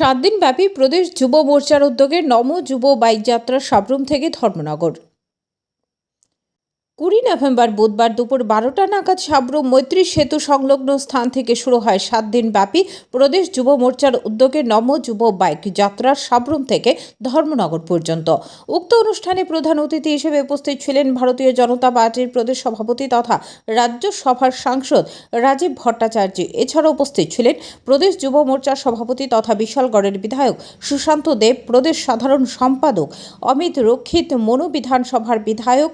সাত দিনব্যাপী প্রদেশ যুব মোর্চার উদ্যোগে নম যুব বাইক যাত্রা সাবরুম থেকে ধর্মনগর। কুড়ি নভেম্বর বুধবার দুপুর বারোটা নাগাদ সাবরুম মৈত্রী সেতু সংলগ্ন স্থান থেকে শুরু হয় সাত দিন ব্যাপী প্রদেশ যুব মোর্চার উদ্যোগে নম যুব বাইক যাত্রা সাবরুম থেকে ধর্মনগর পর্যন্ত। উক্ত অনুষ্ঠানে প্রধান অতিথি হিসেবে উপস্থিত ছিলেন ভারতীয় জনতা পার্টির প্রদেশ সভাপতি তথা রাজ্যসভার সাংসদ রাজীব ভট্টাচার্য। এছাড়া উপস্থিত ছিলেন প্রদেশ যুব মোর্চার সভাপতি তথা বিশালগড়ের বিধায়ক সুশান্ত দেব, প্রদেশ সাধারণ সম্পাদক অমিত রক্ষিত, মনু বিধানসভার বিধায়ক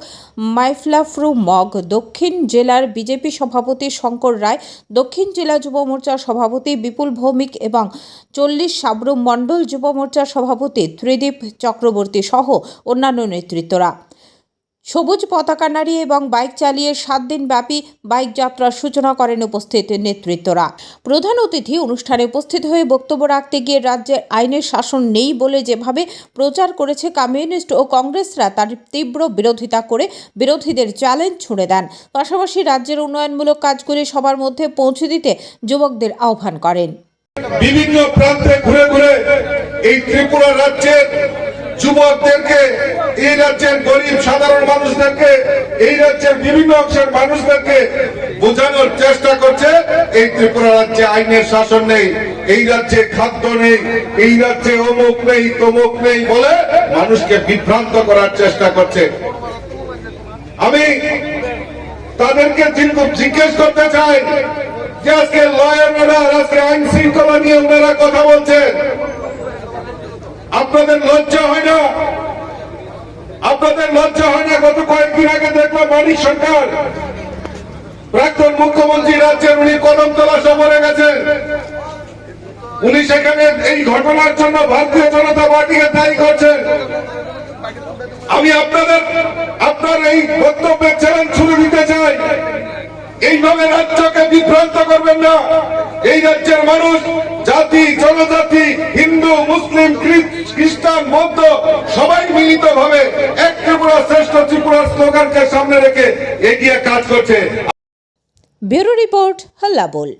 মাইফলাফরু মগ দক্ষিণ জেলার বিজেপি সভাপতি শঙ্কর রায়, দক্ষিণ জেলা যুব মোর্চার সভাপতি বিপুল ভৌমিক এবং চল্লিশ সাবরুম মণ্ডল যুব মোর্চার সভাপতি ত্রিদীপ চক্রবর্তী সহ অন্যান্য নেতৃত্বরা। সবুজ পতাকা নাড়িয়ে এবং বাইক চালিয়ে সাত দিন ব্যাপী বাইক যাত্রার সূচনা করেন উপস্থিত নেতৃত্বরা। প্রধান অতিথি অনুষ্ঠানে উপস্থিত হয়ে বক্তব্য রাখতে গিয়ে রাজ্যের আইনের শাসন নেই বলে যেভাবে প্রচার করেছে কমিউনিস্ট ও কংগ্রেসরা, তার তীব্র বিরোধিতা করে বিরোধীদের চ্যালেঞ্জ ছুড়ে দেন। পাশাপাশি রাজ্যের উন্নয়নমূলক কাজগুলি সবার মধ্যে পৌঁছে দিতে যুবকদের আহ্বান করেন। বিভিন্ন প্রান্তে ঘুরে ঘুরে এই ত্রিপুরা রাজ্যের যুবকদেরকে, এই রাজ্যের গরিব সাধারণ মানুষদেরকে, এই রাজ্যের বিভিন্ন অংশের মানুষদেরকে বোঝানোর চেষ্টা করছে। এই ত্রিপুরা রাজ্যে আইনের শাসন নেই, এই রাজ্যে খাদ্য নেই, এই রাজ্যে অমুক নেই, তমুক নেই বলে মানুষকে বিভ্রান্ত করার চেষ্টা করছে। আমি তাদেরকে জিজ্ঞেস করতে চাই যে আজকে লয়ার আজকে আইন শৃঙ্খলা নিয়ে ওনারা কথা বলছেন। আপনাদের লজ্জা হয় না। আপনাদের লজ্জা হয় না। গত কয়েকদিন আগে দেখলাম মানিক সরকার, প্রাক্তন মুখ্যমন্ত্রী রাজ্যের উনি কদমতলা সফরে গেছেন। উনি সেখানে এই ঘটনার জন্য ভারতীয় জনতা পার্টিকে দায়ী করছেন। আমি আপনাদের, আপনার এই বক্তব্যের চ্যালেঞ্জ ছুড়ে দিতে চাই। এইভাবে রাজ্যকে বিভ্রান্ত করবেন না। এই রাজ্যের মানুষ, জাতি, জনজাতি খ্রিস্টান, বৌদ্ধ, সবাই মিলিত ভাবে এক ত্রিপুরা শ্রেষ্ঠ ত্রিপুরার স্লোগানকে সামনে রেখে এগিয়ে কাজ করছে। Bureau report Hallabol.